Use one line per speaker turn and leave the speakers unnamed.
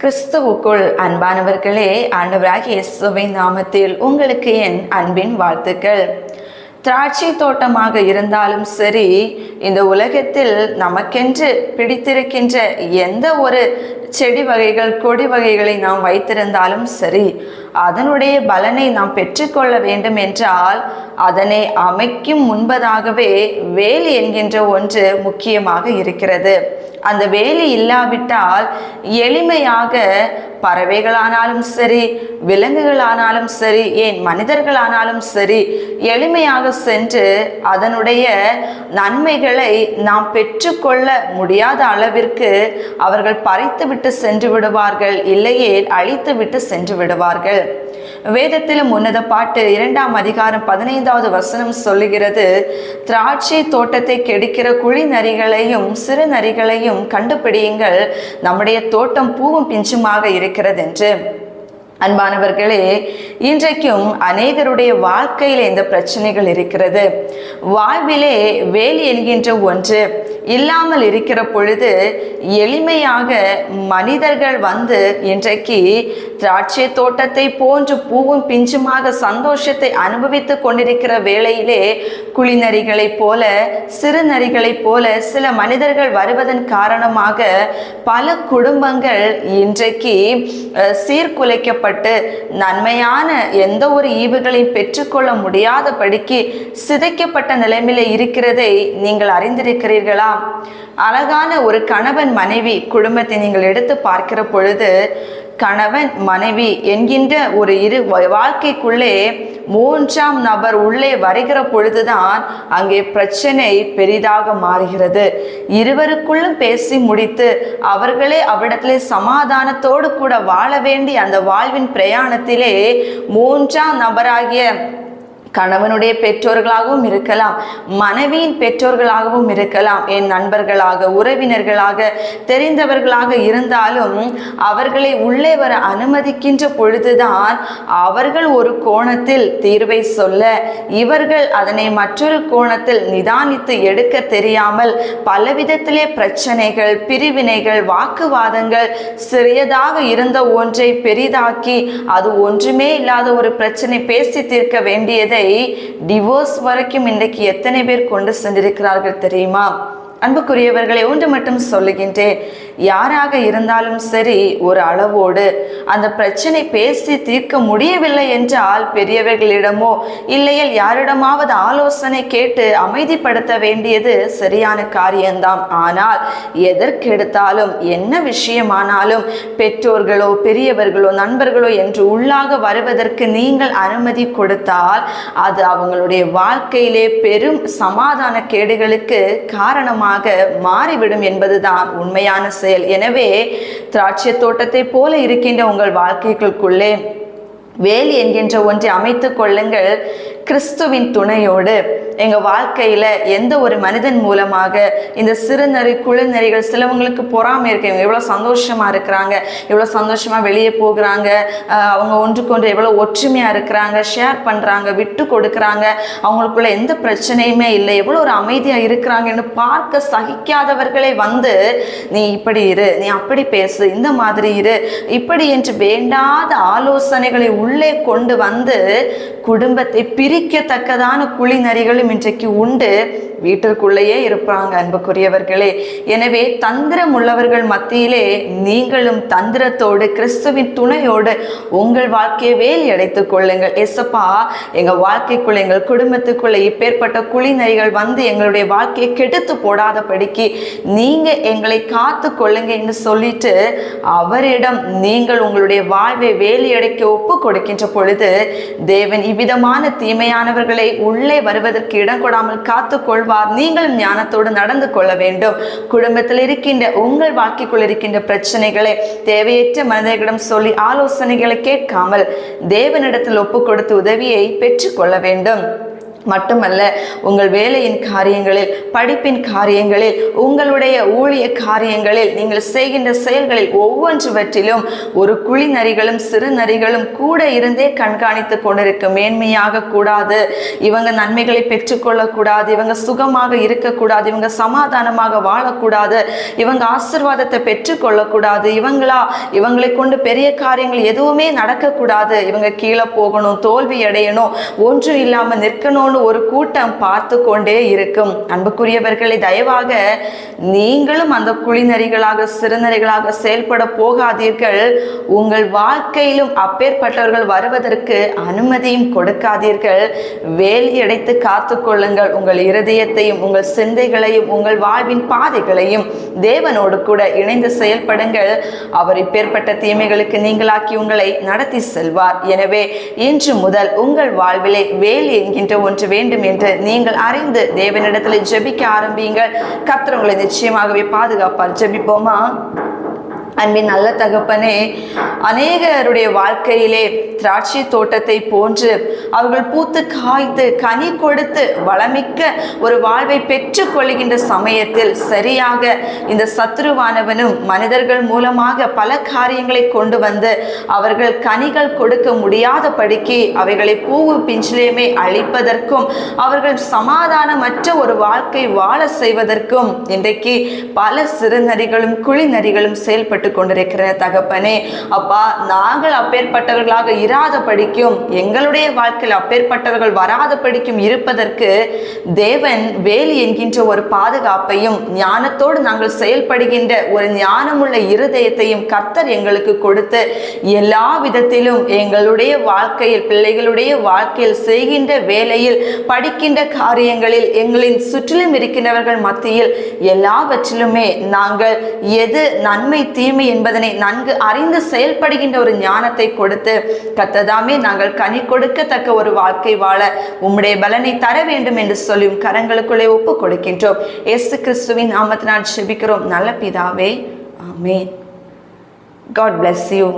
கிறிஸ்துவுக்குள் அன்பானவர்களே ஆண்டவராகிய இயேசுவின் நாமத்தில் உங்களுக்கு என் அன்பின் வாழ்த்துக்கள். திராட்சை தோட்டமாக இருந்தாலும் சரி இந்த உலகத்தில் நமக்கென்று பிடித்திருக்கின்ற எந்த ஒரு செடி வகைகள் கொடி வகைகளை நாம் வைத்திருந்தாலும் சரி அதனுடைய பலனை நாம் பெற்றுக்கொள்ள வேண்டும் என்றால் அதனை அமைக்கும் முன்பதாகவே வேலி என்கின்ற ஒன்று முக்கியமாக இருக்கிறது. அந்த வேலி இல்லாவிட்டால் எளிமையாக பறவைகளானாலும் சரி விலங்குகளானாலும் சரி ஏன் மனிதர்களானாலும் சரி எளிமையாக சென்று அதனுடைய நன்மைகளை நாம் பெற்றுக்கொள்ள முடியாத அளவிற்கு அவர்கள் பறித்துவிட்டு சென்று விடுவார்கள் இல்லையே அழித்துவிட்டு சென்று விடுவார்கள். வேதத்தில் முன்னத பாட்டு இரண்டாம் அதிகாரம் பதினைந்தாவது வசனம் சொல்லுகிறது திராட்சை தோட்டத்தை கெடுக்கிற குழி நரிகளையும் சிறு நரிகளையும் கண்டுபிடியுங்கள் நம்முடைய தோட்டம் பூவும் பிஞ்சுமாக இருக்கிறது என்று அன்பானவர்களே இன்றைக்கும் அநேகருடைய வாழ்க்கையில் இந்த பிரச்சனைகள் இருக்கிறது. வாழ்விலே வேலி என்கின்ற ஒன்று இல்லாமல் இருக்கிற பொழுது எளிமையாக மனிதர்கள் வந்து இன்றைக்கு திராட்சை தோட்டத்தை போன்று பூவும் பிஞ்சுமாக சந்தோஷத்தை அனுபவித்து கொண்டிருக்கிற வேளையிலே குளிநரிகளைப் போல சிறுநரிகளைப் போல சில மனிதர்கள் வருவதன் காரணமாக பல குடும்பங்கள் இன்றைக்கு சீர்குலைக்கப்பட்ட சீர்குலைக்கப்பட்டு நன்மையான எந்த ஒரு ஈவுகளையும் பெற்றுக்கொள்ள முடியாதபடிக்கு சிதைக்கப்பட்ட நிலைமையில இருக்கிறதை நீங்கள் அறிந்திருக்கிறீர்களா? அழகான ஒரு கணவன் மனைவி குடும்பத்தை நீங்கள் எடுத்து பார்க்கிற பொழுது கணவன் மனைவி என்கின்ற ஒரு இரு வாழ்க்கைக்குள்ளே மூன்றாம் நபர் உள்ளே வருகிற பொழுதுதான் அங்கே பிரச்சனை பெரிதாக மாறுகிறது. இருவருக்குள்ளும் பேசி முடித்து அவர்களே அவ்விடத்திலே சமாதானத்தோடு கூட வாழ வேண்டிய அந்த வாழ்வின் பிரயாணத்திலே மூன்றாம் நபராகிய கணவனுடைய பெற்றோர்களாகவும் இருக்கலாம் மனைவியின் பெற்றோர்களாகவும் இருக்கலாம் என் நண்பர்களாக உறவினர்களாக தெரிந்தவர்களாக இருந்தாலும் அவர்களை உள்ளே வர அனுமதிக்கின்ற பொழுதுதான் அவர்கள் ஒரு கோணத்தில் தீர்வை சொல்ல இவர்கள் அதனை மற்றொரு கோணத்தில் நிதானித்து எடுக்க தெரியாமல் பலவிதத்திலே பிரச்சனைகள் பிரிவினைகள் வாக்குவாதங்கள் சிறியதாக இருந்த ஒன்றை பெரிதாக்கி அது ஒன்றுமே இல்லாத ஒரு பிரச்சனை பேசி தீர்க்க வேண்டியது டிவோர்ஸ் வரைக்கும் இன்றைக்கு எத்தனை பேர் கொண்டு சென்றிருக்கிறார்கள் தெரியுமா? அன்புக்குரியவர்களை ஒன்று மட்டும் சொல்லுகின்றேன். யாராக இருந்தாலும் சரி ஒரு அளவோடு அந்த பிரச்சனை பேசி தீர்க்க முடியவில்லை என்றால் பெரியவர்களிடமோ இல்லையில் யாரிடமாவது ஆலோசனை கேட்டு அமைதிப்படுத்த வேண்டியது சரியான காரியம்தான். ஆனால் எதற்கெடுத்தாலும் என்ன விஷயமானாலும் பெற்றோர்களோ பெரியவர்களோ நண்பர்களோ என்று உள்ளாக வருவதற்கு நீங்கள் அனுமதி கொடுத்தால் அது அவங்களுடைய வாழ்க்கையிலே பெரும் சமாதான கேடுகளுக்கு காரணமாக மாறிவிடும் என்பதுதான் உண்மையான செயல். எனவே திராட்சை தோட்டத்தை போல இருக்கின்ற உங்கள் வாழ்க்கைகளுக்குள்ளே வேல் என்கின்ற ஒன்றை அமைத்துக் கொள்ளுங்கள் கிறிஸ்துவின் துணையோடு. எங்கள் வாழ்க்கையில் எந்த ஒரு மனிதன் மூலமாக இந்த சிறுநரி குழுநறிகள் சிலவங்களுக்கு பொறாமை இருக்கு. இவங்க எவ்வளோ சந்தோஷமாக இருக்கிறாங்க எவ்வளோ சந்தோஷமாக வெளியே போகிறாங்க அவங்க ஒன்றுக்கொன்று எவ்வளோ ஒற்றுமையாக இருக்கிறாங்க ஷேர் பண்ணுறாங்க விட்டு கொடுக்குறாங்க. அவங்களுக்குள்ள எந்த பிரச்சனையுமே இல்லை. எவ்வளோ ஒரு அமைதியாக இருக்கிறாங்கன்னு பார்க்க சகிக்காதவர்களே வந்து நீ இப்படி இரு நீ அப்படி பேசு இந்த மாதிரி இரு இப்படி என்று வேண்டாத ஆலோசனைகளை உள்ளே கொண்டு வந்து குடும்பத்தை பிரிக்கத்தக்கதான குழிநரிகளும் இன்றைக்கு உண்டு. வீட்டிற்குள்ளேயே இருப்பாங்க அன்புக்குரியவர்களே. எனவே தந்திரம் உள்ளவர்கள் மத்தியிலே நீங்களும் தந்திரத்தோடு கிறிஸ்துவின் துணையோடு உங்கள் வாழ்க்கையை வேல் அடைத்துக் கொள்ளுங்கள். எசப்பா எங்கள் வாழ்க்கைக்குள்ள எங்கள் குடும்பத்துக்குள்ளே இப்பேற்பட்ட குழிநரிகள் வந்து எங்களுடைய வாழ்க்கையை கெடுத்து போடாதபடிக்கு நீங்கள் எங்களை காத்து கொள்ளுங்க என்று சொல்லிட்டு அவரிடம் நீங்கள் உங்களுடைய வாழ்வை வேலையடைக்க ஒப்பு கொடுக்கின்ற பொழுது தேவன் இவ்விதமான தீமையானவர்களை உள்ளே வருவதற்கு இடம் கொடாமல் காத்துக்கொள் கொள்வார் நீங்களும் ஞானத்தோடு நடந்து கொள்ள வேண்டும். குடும்பத்தில் இருக்கின்ற உங்கள் வாழ்க்கைக்குள் இருக்கின்ற பிரச்சனைகளை தேவையற்ற மனிதர்களிடம் சொல்லி ஆலோசனைகளை கேட்காமல் தேவனிடத்தில் ஒப்பு கொடுத்து உதவியை பெற்றுக்கொள்ள வேண்டும். மட்டுமல்ல உங்கள் வேலையின் காரியங்களில் படிப்பின் காரியங்களில் உங்களுடைய ஊழிய காரியங்களில் நீங்கள் செய்கின்ற செயல்களில் ஒவ்வொன்றுவற்றிலும் ஒரு குழி நரிகளும் சிறு நரிகளும் கூட இருந்தே கண்காணித்து கொண்டிருக்க மேன்மையாக கூடாது. இவங்க நன்மைகளை பெற்றுக்கொள்ளக்கூடாது. இவங்க சுகமாக இருக்கக்கூடாது. இவங்க சமாதானமாக வாழக்கூடாது. இவங்க ஆசிர்வாதத்தை பெற்றுக்கொள்ளக்கூடாது. இவங்களா இவங்களை கொண்டு பெரிய காரியங்கள் எதுவுமே நடக்கக்கூடாது. இவங்க கீழே போகணும் தோல்வி அடையணும் ஒன்றும் இல்லாமல் நிற்கணும்னு ஒரு கூட்டம் பார்த்து கொண்டே இருக்கும். அன்புக்குரியவர்களை தயவாக நீங்களும் அந்த குளிநரிகளாக சிறுநரிகளாக செயல்பட போகாதீர்கள். உங்கள் வாழ்க்கையிலும் அப்பேற்பட்டவர்கள் வருவதற்கு அனுமதியும் கொடுக்காதீர்கள். வேலி அடைத்து காத்து கொள்ளுங்கள். உங்கள் இருதயத்தையும் உங்கள் சிந்தைகளையும் உங்கள் வாழ்வின் பாதைகளையும் தேவனோடு கூட இணைந்து செயல்படுங்கள். அவர் இப்பேற்பட்ட தீமைகளுக்கு நீங்களாக்கி உங்களை நடத்தி செல்வார். எனவே இன்று முதல் உங்கள் வாழ்விலே வேலி என்கின்ற ஒன்று வேண்டும் என்று நீங்கள் அறிந்து தேவனிடத்தில் ஜெபிக்க ஆரம்பியுங்கள். கத்திரங்களை நிச்சயமாகவே பாதுகாப்பார். ஜெபிப்போமா? அன்பின் நல்ல தகப்பனே அநேகருடைய வாழ்க்கையிலே திராட்சை தோட்டத்தை போன்று அவர்கள் பூத்து காய்த்து கனி கொடுத்து வளமிக்க ஒரு வாழ்வை பெற்று கொள்கின்ற சமயத்தில் சரியாக இந்த சத்ருவானவனும் மனிதர்கள் மூலமாக பல காரியங்களை கொண்டு வந்து அவர்கள் கனிகள் கொடுக்க முடியாதபடிக்கு அவைகளை பூவு பிஞ்சிலேயுமே அழிப்பதற்கும் அவர்கள் சமாதானமற்ற ஒரு வாழ்க்கை வாழ செய்வதற்கும் இன்றைக்கு பல சிறுநரிகளும் குழிநரிகளும் செயல்பட்டு கொண்டிருக்கிற தகப்பனே அப்பா நாங்கள் அப்பேற்பட்டவர்களாக இராதபடிக்கும் எங்களுடைய வாழ்க்கையில் அப்பேற்பட்டவர்கள் வராதபடிக்கும் இருப்பதற்கு தேவன் வேலி என்கின்ற ஒரு பாதுகாப்பையும் ஞானத்தோடு நாங்கள் செயல்படுகின்ற ஒரு ஞானமுள்ள இருதயத்தையும் கர்த்தர் எங்களுக்கு கொடுத்து எல்லா விதத்திலும் எங்களுடைய வாழ்க்கையில் பிள்ளைகளுடைய வாழ்க்கையில் செய்கின்ற வேலையில் படிக்கின்ற காரியங்களில் எங்களின் சுற்றிலும் இருக்கின்றவர்கள் மத்தியில் எல்லாவற்றிலுமே நாங்கள் எது நன்மை தீமை என்பதனை நன்கு அறிந்து செயல்படுகின்ற ஒரு ஞானத்தை கொடுத்து கத்ததாமே நாங்கள் கனி கொடுக்கத்தக்க ஒரு வாழ்க்கை வாழ உம்முடைய பலனை தர வேண்டும் என்று சொல்லும் கரங்களுக்குள்ளே ஒப்பு கொடுக்கின்றோம். இயேசு கிறிஸ்துவின் நாமத்தினால் செபிக்கிறோம். நல்ல பிதாவே ஆமே காட் பிளஸ் யூ